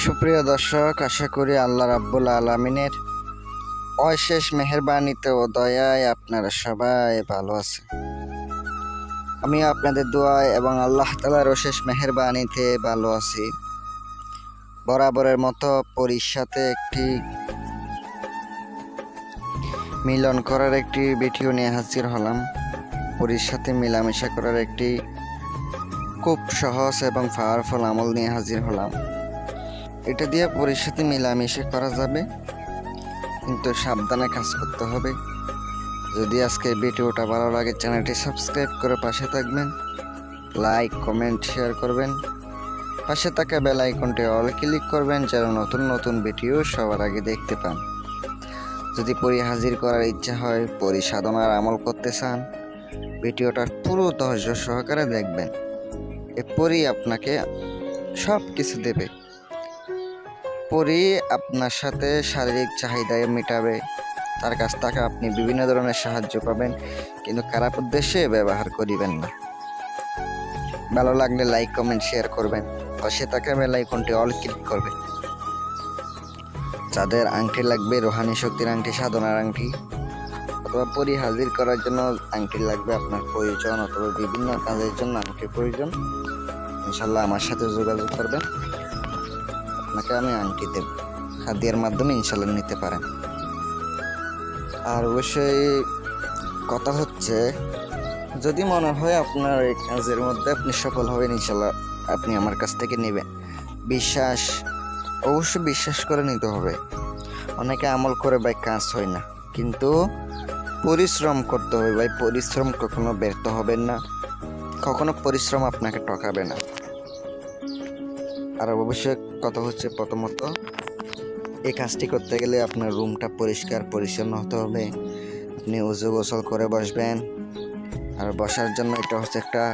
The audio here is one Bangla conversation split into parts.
সুপ্রিয় দর্শক, আশা করি আল্লাহ রাব্বুল আলমিনের অশেষ মেহরবানিতে ও দয়ায় আপনারা সবাই ভালো আছেন। আমি আপনাদের দোয়ায় এবং আল্লাহ তালার অশেষ মেহরবানিতে ভালো আছি। বরাবরের মতো পরীর সাথে একটি মিলন করার একটি ভিডিও নিয়ে হাজির হলাম। পরীর সাথে মেলামেশা করার একটি খুব সহজ এবং পাওয়ারফুল আমল নিয়ে হাজির হলাম। এটা দিয়ে পরীর সাথে মেলামেশা করা যাবে। কিন্তু সাবধানে কাজ করতে হবে। যদি আজকের ভিডিওটা ভালো লাগে, চ্যানেলটি সাবস্ক্রাইব করে পাশে থাকবেন। লাইক, কমেন্ট, শেয়ার করবেন। পাশে থাকা বেল আইকনটি অল ক্লিক করবেন, যেন নতুন নতুন ভিডিও সবার আগে দেখতে পান। যদি পরি হাজির করার ইচ্ছা হয়, পরি সাধনার আমল করতে চান, ভিডিওটার পুরো ধৈর্য সহকারে দেখবেন। এরপরই আপনাকে সব কিছু দেবে। পরি আপনার সাথে শারীরিক চাহিদায় মেটাবে। তার কাছ থেকে আপনি বিভিন্ন ধরনের সাহায্য পাবেন, কিন্তু খারাপ উদ্দেশ্যে ব্যবহার করিবেন না। ভালো লাগলে লাইক কমেন্ট শেয়ার করবেন। পাশে থাকা বেল আইকনটি অল ক্লিক করবেন। যাদের আংটি লাগবে, রোহানি শক্তির আংটি, সাধনার আংটি, অথবা পরি হাজির করার জন্য আংটি লাগবে আপনার প্রয়োজন, অথবা বিভিন্ন কাজের জন্য আংটির প্রয়োজন ইনশাল্লাহ আমার সাথে যোগাযোগ করবেন। আপনাকে আমি আংটি দেব হাদিয়ার মাধ্যমে ইনশাল্লাহ নিতে পারেন। আর অবশ্যই কথা হচ্ছে, যদি মনে হয় আপনার এই কাজের মধ্যে আপনি সফল হবেন, ইনশাল্লাহ আপনি আমার কাছ থেকে নেবেন। বিশ্বাস, অবশ্যই বিশ্বাস করে নিতে হবে। অনেকে আমল করে ভাই কাজ হয় না, কিন্তু পরিশ্রম করতে হবে ভাই। পরিশ্রম কখনো ব্যর্থ হবেন না, কখনো পরিশ্রম আপনাকে ঠকাবে না। আর অবশ্যই কথা হচ্ছে প্রথমত, এই কাজটি করতে গেলে আপনার রুমটা পরিষ্কার, পরিচ্ছন্ন হতে হবে। আপনি উজু গোসল করে বসবেন। আর বসার জন্য এটা হচ্ছে একটা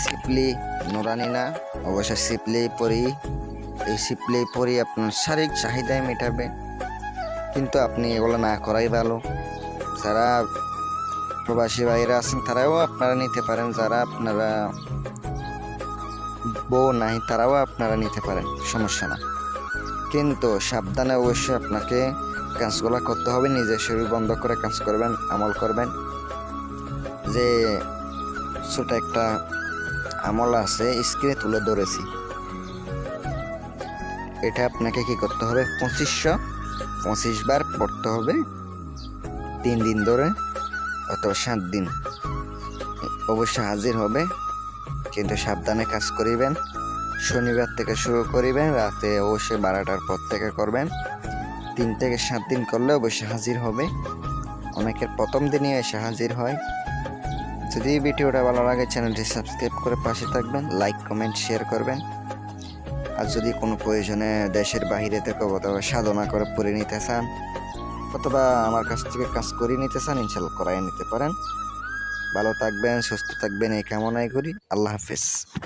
সিপলি নোরানি না, অবশ্যই সিপলি পরি। এই সিপলি পরি আপনার শারীরিক চাহিদায় মেটাবে, কিন্তু আপনি এগুলো না করাই ভালো। যারা প্রবাসী ভাইরা আছেন, তারাও আপনারা নিতে পারেন। যারা আপনারা বউ নাই তারাও আপনারা নিতে পারেন, সমস্যা না। কিন্তু সাবধানে অবশ্যই আপনাকে কাজগুলো করতে হবে, নিজের শরীর বন্ধ করে কাজ করবেন, আমল করবেন। যে ছোট একটা আমল আছে, স্ক্রিনে তুলে ধরেছি। এটা আপনাকে কি করতে হবে, পঁচিশশো, পঁচিশ বার পড়তে হবে, তিন দিন ধরে অথবা সাত দিন। অবশ্যই হাজির হবে। কিন্তু সাবধানে কাজ করিবেন। শনিবার থেকে শুরু করিবেন, রাতে অবশ্যই বারোটার পর থেকে করবেন। তিন থেকে সাত দিন করলে অবশ্যই হাজির হবে। অনেকের প্রথম দিনই এসে হাজির হয়। যদি ভিডিওটা ভালো লাগে, চ্যানেলটি সাবস্ক্রাইব করে পাশে থাকবেন, লাইক, কমেন্ট, শেয়ার করবেন। আর যদি কোনো প্রয়োজনে দেশের বাহিরে থেকে অথবা সাধনা করে পড়ে নিতে চান, অথবা আমার কাছ থেকে কাজ করিয়ে নিতে চান, ইনশাল্লাহ করাই নিতে পারেন। ভালো থাকবেন সুস্থ থাকবেন এই কামনাই করি। আল্লাহ হাফেজ।